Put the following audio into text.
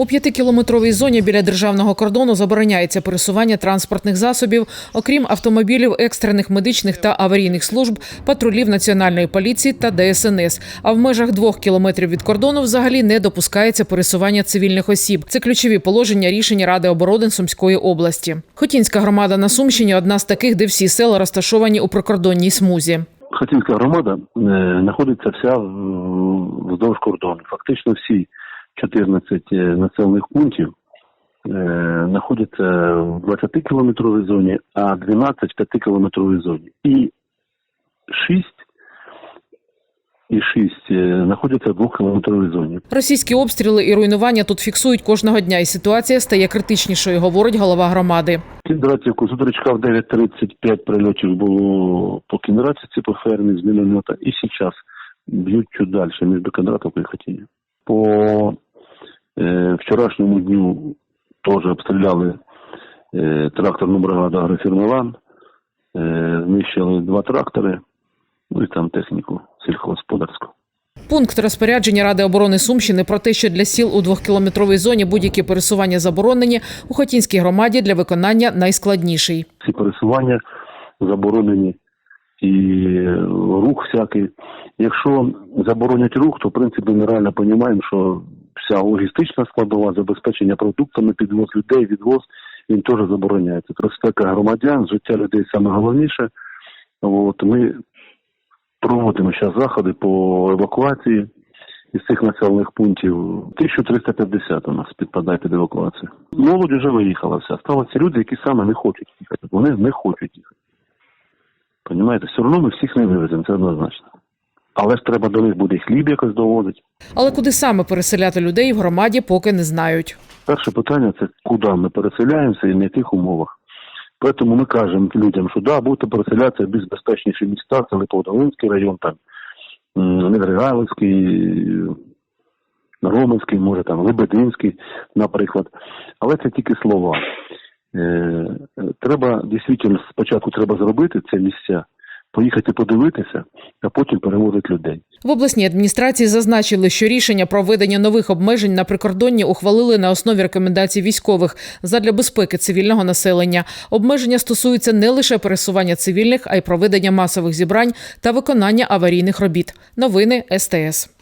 У п'ятикілометровій зоні біля державного кордону забороняється пересування транспортних засобів, окрім автомобілів екстрених медичних та аварійних служб, патрулів національної поліції та ДСНС. А в межах двох кілометрів від кордону взагалі не допускається пересування цивільних осіб. Це ключові положення рішення Ради оборони Сумської області. Хотінська громада на Сумщині одна з таких, де всі села розташовані у прикордонній смузі. Хотінська громада е, знаходиться вся вздовж кордону. Фактично всі 14 е, населених пунктів е, знаходяться в 20-кілометровій зоні, а 12 в 5-кілометровій зоні. І 6 і 6 е, знаходяться в 2-кілометровій зоні. Російські обстріли і руйнування тут фіксують кожного дня, і ситуація стає критичнішою, говорить голова громади. Кіндратівку Судричка в 9.35 прильотів було по Кіндратівці, по фермі з міномета. І зараз б'ють чуть далі між Кондратовкою і Хотіння. По вчорашньому дню теж обстріляли е, тракторну бригаду «Агрофірмелан», е, знищили два трактори, ну і там техніку сільськогосподарську. Пункт розпорядження Ради оборони Сумщини про те, що для сіл у двохкілометровій зоні будь-які пересування заборонені, у Хотінській громаді для виконання найскладніший. Ці пересування заборонені і рух всякий. Якщо заборонять рух, то в принципі ми реально розуміємо, що вся логістична складова, забезпечення продуктами, підвоз людей, відвоз, він теж забороняється. Безпека громадян, життя людей саме головніше. От ми проводимо зараз заходи по евакуації із цих населених пунктів. 1350 у нас підпадає під евакуацію. Молодь вже виїхала вся. Сталося люди, які саме не хочуть їхати. Вони не хочуть їхати. Понімаєте, все одно ми всіх не вивеземо, це однозначно. Але ж треба до них буде хліб якось довозити. Але куди саме переселяти людей в громаді, поки не знають. Перше питання це куди ми переселяємося і на яких умовах. Тому ми кажемо людям, що да, будете переселятися в більш безпечніші міста, це Липоводолинський район, там Недригалицький, Роменський, може там Лебединський, наприклад. Але це тільки слова. Треба дійсно спочатку треба зробити це місця, поїхати подивитися, а потім перевозити людей. В обласній адміністрації зазначили, що рішення про введення нових обмежень на прикордонні ухвалили на основі рекомендацій військових задля безпеки цивільного населення. Обмеження стосуються не лише пересування цивільних, а й проведення масових зібрань та виконання аварійних робіт. Новини СТС.